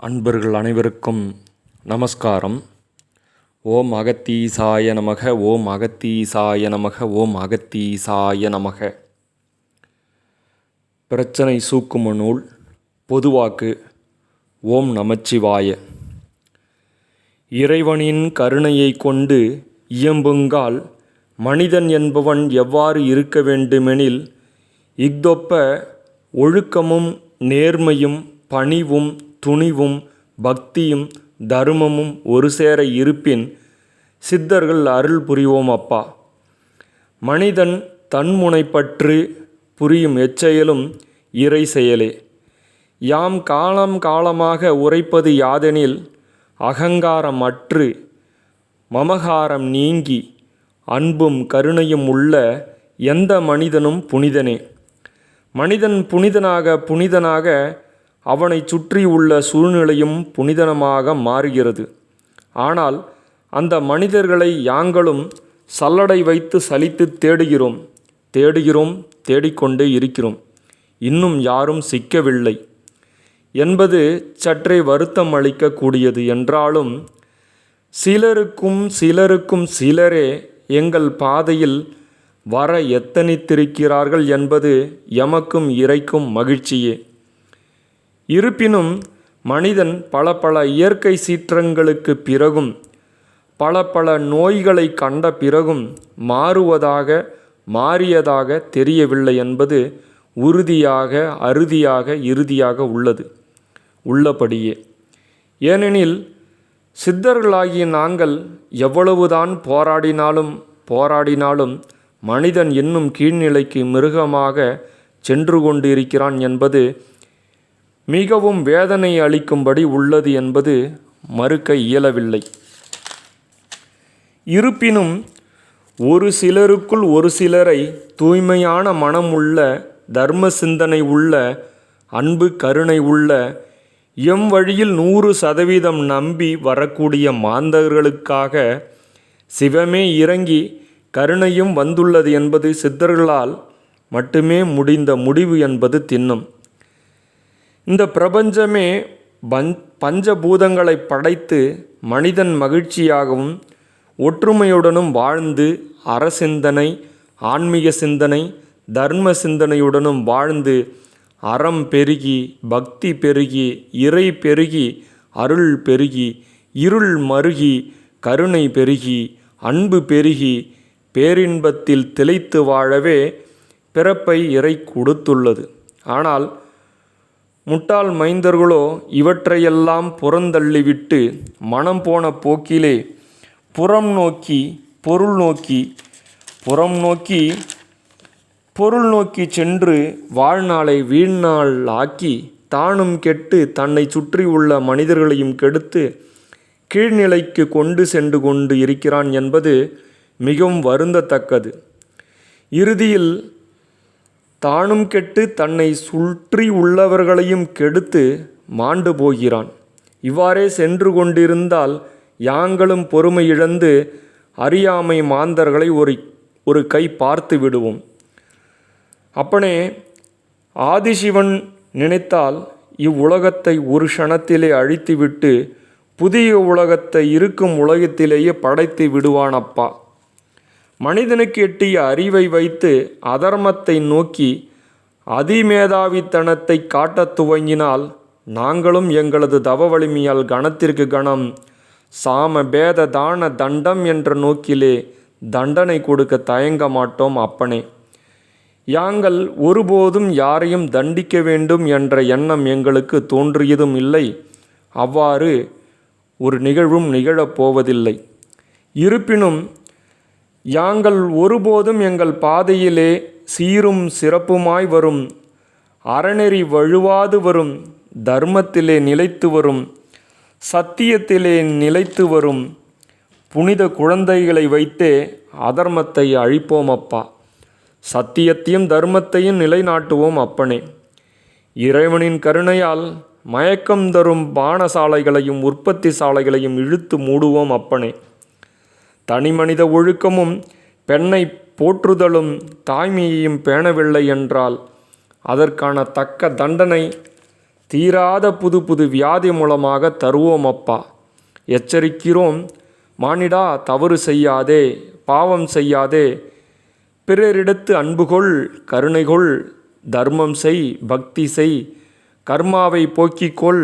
அன்பர்கள் அனைவருக்கும் நமஸ்காரம். ஓம் அகத்தீசாய நமக ஓம் அகத்தீசாய நமக ஓம் அகத்தீசாய நமக. பிரச்சனை சூக்கும நூல் பொதுவாக்கு ஓம் நமச்சிவாய. இறைவனின் கருணையை கொண்டு இயம்புங்கால் மனிதன் என்பவன் எவ்வாறு இருக்க வேண்டுமெனில் இஃதொப்ப ஒழுக்கமும் நேர்மையும் பணிவும் துணிவும் பக்தியும் தருமமும் ஒரு சேர இருப்பின் சித்தர்கள் அருள் புரிவோம் அப்பா. மனிதன் தன்முனைப்பற்று புரியும் எச்செயலும் இறை செயலே. யாம் காலம் காலமாக உரைப்பது யாதெனில் அகங்காரம் அற்று மமகாரம் நீங்கி அன்பும் கருணையும் உள்ள எந்த மனிதனும் புனிதனே. மனிதன் புனிதனாக புனிதனாக அவனைச் சுற்றி உள்ள சூழ்நிலையும் புனிதனமாக மாறுகிறது. ஆனால் அந்த மனிதர்களை யாங்களும் சல்லடை வைத்து சலித்து தேடுகிறோம். தேடுகிறோம் தேடிக்கொண்டே இருக்கிறோம். இன்னும் யாரும் சிக்கவில்லை. என்பது சற்றே வருத்தம் அளிக்கக்கூடியது என்றாலும் சிலருக்கும் சிலருக்கும் சிலரே எங்கள் பாதையில் வர எத்தனித்திருக்கிறார்கள் என்பது எமக்கும் இறைக்கும் மகிழ்ச்சியே. இருப்பினும் மனிதன் பல பல இயற்கை சீற்றங்களுக்கு பிறகும் பல பல நோய்களை கண்ட பிறகும் மாறுவதாக மாறியதாக தெரியவில்லை என்பது உறுதியாக அறுதியாக இறுதியாக உள்ளது உள்ளபடியே. ஏனெனில் சித்தர்களாகிய நாங்கள் எவ்வளவுதான் போராடினாலும் போராடினாலும் மனிதன் இன்னும் கீழ்நிலைக்கு மிருகமாக சென்று கொண்டிருக்கிறான் என்பது மிகவும் வேதனை அளிக்கும்படி உள்ளது என்பது மறுக்க இயலவில்லை. இருப்பினும் ஒரு சிலருக்குள் ஒரு சிலரை தூய்மையான மனம் உள்ள தர்ம சிந்தனை உள்ள அன்பு கருணை உள்ள எம் வழியில் நூறு சதவீதம் நம்பி வரக்கூடிய மாந்தர்களுக்காக சிவமே இறங்கி கருணையும் வந்துள்ளது என்பது சித்தர்களால் மட்டுமே முடிந்த முடிவு என்பது திண்ணம். இந்த பிரபஞ்சமே பஞ் பஞ்சபூதங்களை படைத்து மனிதன் மகிழ்ச்சியாகவும் ஒற்றுமையுடனும் வாழ்ந்து அறசிந்தனை ஆன்மீக சிந்தனை தர்ம சிந்தனையுடனும் வாழ்ந்து அறம் பெருகி பக்தி பெருகி இறை பெருகி அருள் பெருகி இருள் மருகி கருணை பெருகி அன்பு பெருகி பேரின்பத்தில் திளைத்து வாழவே பிறப்பை இறை கொடுத்துள்ளது. ஆனால் முட்டாள் மைந்தர்களோ இவற்றையெல்லாம் புறந்தள்ளிவிட்டு மனம் போன போக்கிலே புறம் நோக்கி பொருள் நோக்கி புறம் நோக்கி பொருள் நோக்கி சென்று வாழ்நாளை வீழ்நாள் ஆக்கி தானும் கெட்டு தன்னை சுற்றி உள்ள மனிதர்களையும் கெடுத்து கீழ்நிலைக்கு கொண்டு சென்று கொண்டு இருக்கிறான் என்பது மிகவும் வருந்தத்தக்கது. இறுதியில் தானும் கெட்டு தன்னை சுற்றி உள்ளவர்களையும் கெடுத்து மாண்டு போகிறான். இவ்வாறே சென்று கொண்டிருந்தால் யாங்களும் பொறுமை இழந்து அறியாமை மாந்தர்களை ஒரு ஒரு கை பார்த்து விடுவோம். அப்பனே ஆதிசிவன் நினைத்தால் இவ்வுலகத்தை ஒரு க்ஷணத்திலே அழித்துவிட்டு புதிய உலகத்தை இருக்கும் உலகத்திலேயே படைத்து விடுவானப்பா. மனிதனுக்கு எட்டிய அறிவை வைத்து அதர்மத்தை நோக்கி அதிமேதாவித்தனத்தை காட்டத் துவங்கினால் நாங்களும் எங்களது தவ வலிமையால் கணத்திற்கு கணம் சாம பேத தான தண்டம் என்ற நோக்கிலே தண்டனை கொடுக்க தயங்க மாட்டோம் அப்பனே. யாங்கள் ஒருபோதும் யாரையும் தண்டிக்க வேண்டும் என்ற எண்ணம் எங்களுக்கு தோன்றியதும் இல்லை. அவ்வாறு ஒரு நிகழ்வும் நிகழப்போவதில்லை இருப்பினும் யாங்கள் ஒருபோதும் எங்கள் பாதையிலே சீரும் சிறப்புமாய் வரும். அறநெறி வழுவாது வரும். தர்மத்திலே நிலைத்து வரும். சத்தியத்திலே நிலைத்து வரும். புனித குழந்தைகளை வைத்தே அதர்மத்தை அழிப்போம் அப்பா. சத்தியத்தையும் தர்மத்தையும் நிலைநாட்டுவோம் அப்பனே. இறைவனின் கருணையால் மயக்கம் தரும் பானசாலைகளையும் உற்பத்தி சாலைகளையும் இழுத்து மூடுவோம் அப்பனே. தனிமனித ஒழுக்கமும் பெண்ணை போற்றுதலும் தாய்மையையும் பேணவில்லை என்றால் அதற்கான தக்க தண்டனை தீராத புது புது வியாதி மூலமாக தருவோம் அப்பா. எச்சரிக்கிறோம் மானிடா தவறு செய்யாதே பாவம் செய்யாதே. பிறரிடத்து அன்புகொள் கருணைகொள் தர்மம் செய் பக்தி செய். கர்மாவை போக்கிக்கொள்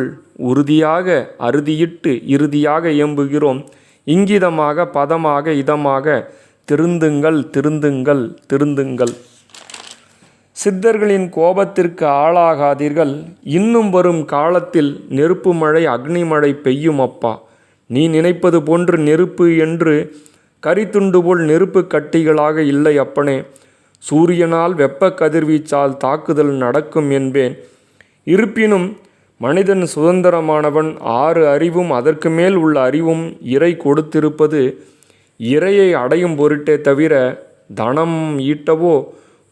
உறுதியாக அறுதியிட்டு இறுதியாக இயம்புகிறோம். இங்கிதமாக பதமாக இதமாக திருந்துங்கள் திருந்துங்கள் திருந்துங்கள். சித்தர்களின் கோபத்திற்கு ஆளாகாதீர்கள். இன்னும் வரும் காலத்தில் நெருப்பு மழை அக்னி மழை பெய்யும் அப்பா. நீ நினைப்பது போன்று நெருப்பு என்று கரித்துண்டு போல் நெருப்பு கட்டிகளாக இல்லை அப்பனே. சூரியனால் வெப்ப கதிர்வீச்சால் தாக்குதல் நடக்கும் என்பேன். இருப்பினும் மனிதன் சுதந்திரமானவன் ஆறு அறிவும் அதற்கு மேல் உள்ள அறிவும் இறை கொடுத்திருப்பது இறையை அடையும் பொருட்டே தவிர தனம் ஈட்டவோ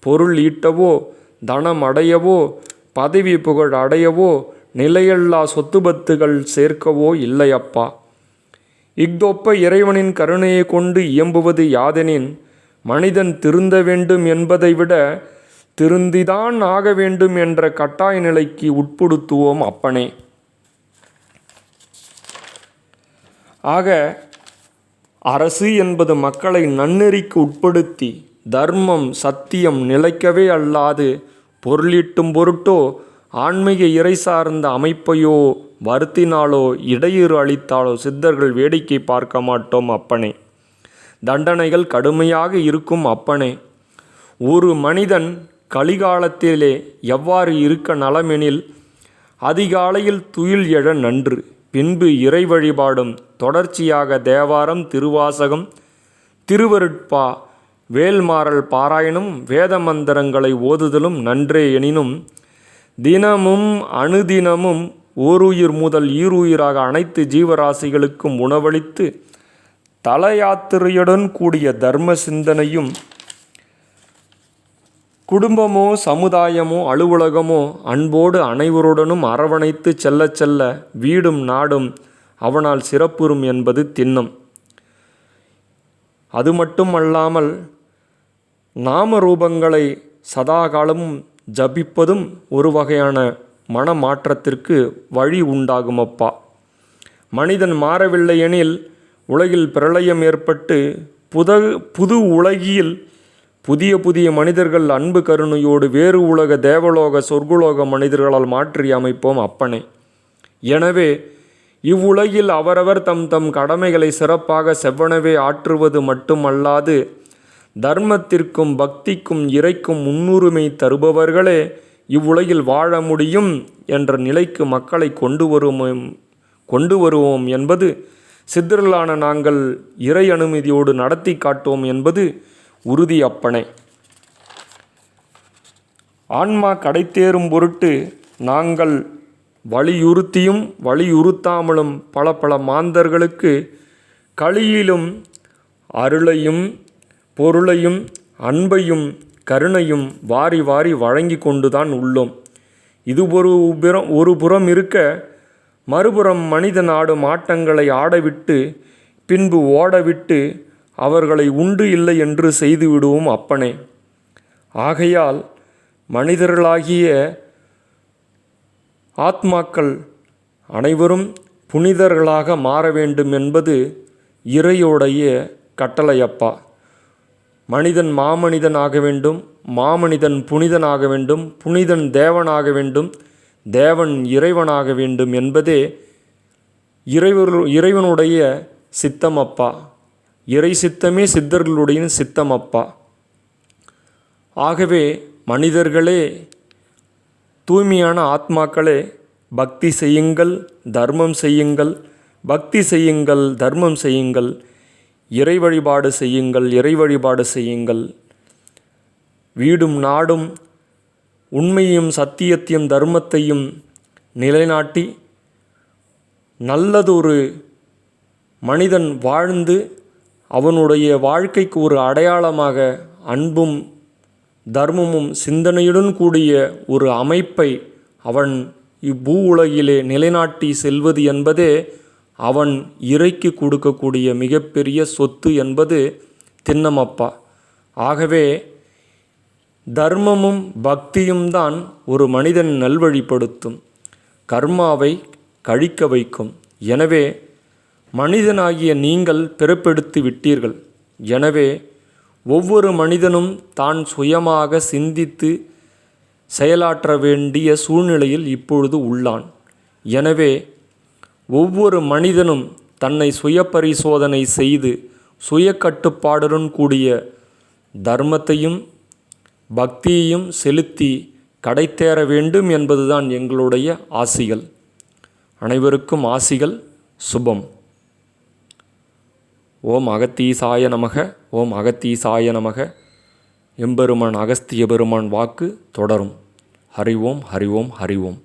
பொருள் ஈட்டவோ தனம் அடையவோ பதவி புகழ் அடையவோ நிலையல்லா சொத்துபத்துகள் சேர்க்கவோ இல்லையப்பா. இஃதொப்ப இறைவனின் கருணையை கொண்டு இயம்புவது யாதெனின் மனிதன் திருந்த வேண்டும் என்பதை விட திருந்திதான் ஆக வேண்டும் என்ற கட்டாய நிலைக்கு உட்படுத்துவோம் அப்பனே. ஆக அரசு என்பது மக்களை நன்னெறிக்கு உட்படுத்தி தர்மம் சத்தியம் நிலைக்கவே அல்லாது பொருளீட்டும் பொருட்டோ ஆன்மீக இறை சார்ந்த அமைப்பையோ வருத்தினாலோ இடையூறு அளித்தாலோ சித்தர்கள் வேடிக்கை பார்க்க மாட்டோம் அப்பனே. தண்டனைகள் கடுமையாக இருக்கும் அப்பனே. ஒரு மனிதன் கலிகாலத்திலே எவ்வாறு இருக்க நலமெனில் அதிகாலையில் துயில் எழ நன்று பின்பு இறை வழிபாடும் தொடர்ச்சியாக தேவாரம் திருவாசகம் திருவருட்பா வேல்மாறல் பாராயணும் வேத மந்திரங்களை ஓதுதலும் நன்றே எனினும் தினமும் அணுதினமும் ஓருயிர் முதல் ஈருயிராக அனைத்து ஜீவராசிகளுக்கும் உணவளித்து தல யாத்திரையுடன் கூடிய தர்ம சிந்தனையும் குடும்பமோ சமுதாயமோ அலுவலகமோ அன்போடு அனைவருடனும் அரவணைத்து செல்ல செல்ல வீடும் நாடும் அவனால் சிறப்புறும் என்பது திண்ணம். அது மட்டும் அல்லாமல் நாம ரூபங்களை சதாகாலமும் ஜபிப்பதும் ஒரு வகையான மனமாற்றத்திற்கு வழி உண்டாகும் அப்பா மனிதன் மாறவில்லை எனில் உலகில் பிரளயம் ஏற்பட்டு புத புது உலகில் புதிய புதிய மனிதர்கள் அன்பு கருணையோடு வேறு உலக தேவலோக சொர்க்குலோக மனிதர்களால் மாற்றி அமைப்போம் அப்பனே. எனவே இவ்வுலகில் அவரவர் தம் தம் கடமைகளை சிறப்பாக செவ்வனவே ஆற்றுவது மட்டுமல்லாது தர்மத்திற்கும் பக்திக்கும் இறைக்கும் முன்னுரிமை தருபவர்களே இவ்வுலகில் வாழ முடியும் என்ற நிலைக்கு மக்களை கொண்டு வருவோம் கொண்டு வருவோம் என்பது சித்தர்களான நாங்கள் இறை அனுமதியோடு நடத்தி காட்டோம் என்பது உறுதி அப்பனை ஆன்மா கடைத்தேறும் பொருட்டு நாங்கள் வலியுறுத்தியும் வலியுறுத்தாமலும் பல பல மாந்தர்களுக்கு களியிலும் அருளையும் பொருளையும் அன்பையும் கருணையும் வாரி வாரி வழங்கி கொண்டுதான் உள்ளோம். இது ஒரு புறம் ஒரு புறம் இருக்க மறுபுறம் மனிதன் ஆடும் ஆட்டங்களை ஆடவிட்டு பின்பு ஓடவிட்டு அவர்களை உண்டு இல்லை என்று செய்து விடுவோம் அப்பனே. ஆகையால் மனிதர்களாகிய ஆத்மாக்கள் அனைவரும் புனிதர்களாக மாற வேண்டும் என்பது இறையோடைய கட்டளையப்பா. மனிதன் மாமனிதன் ஆக வேண்டும் மாமனிதன் புனிதனாக வேண்டும் புனிதன் தேவனாக வேண்டும் தேவன் இறைவனாக வேண்டும் என்பதே இறைவர் இறைவனுடைய சித்தமப்பா இறை சித்தமே சித்தர்களுடைய சித்தம் அப்பா ஆகவே மனிதர்களே தூய்மையான ஆத்மாக்களே பக்தி செய்யுங்கள் தர்மம் செய்யுங்கள் பக்தி செய்யுங்கள் தர்மம் செய்யுங்கள் இறை வழிபாடு செய்யுங்கள் இறை வழிபாடு செய்யுங்கள். வீடும் நாடும் உண்மையும் சத்தியத்தையும் தர்மத்தையும் நிலைநாட்டி நல்லதொரு மனிதன் வாழ்ந்து அவனுடைய வாழ்க்கைக்கு ஒரு அடையாளமாக அன்பும் தர்மமும் சிந்தனையுடன் கூடிய ஒரு அமைப்பை அவன் இப்பூ உலகிலே நிலைநாட்டி செல்வது என்பதே அவன் இறைக்கு கொடுக்கக்கூடிய மிகப்பெரிய சொத்து என்பது தின்னமப்பா ஆகவே தர்மமும் பக்தியும் தான் ஒரு மனிதன் நல்வழிப்படுத்தும். கர்மாவை கழிக்க வைக்கும். எனவே மனிதனாகிய நீங்கள் பிறப்பெடுத்து விட்டீர்கள். எனவே ஒவ்வொரு மனிதனும் தான் சுயமாக சிந்தித்து செயலாற்ற வேண்டிய சூழ்நிலையில் இப்பொழுது உள்ளான். எனவே ஒவ்வொரு மனிதனும் தன்னை சுய பரிசோதனை செய்து சுய கட்டுப்பாடுடன் கூடிய தர்மத்தையும் பக்தியையும் செலுத்தி கடைத்தேற வேண்டும் என்பதுதான் எங்களுடைய ஆசிகள். அனைவருக்கும் ஆசிகள் சுபம். ஓம் அகத்தீசாய நமக ஓம் அகத்தீசாய நமக. எம்பெருமான் அகஸ்திய பெருமான் வாக்கு தொடரும். ஹரி ஓம் ஹரி ஓம் ஹரி ஓம்.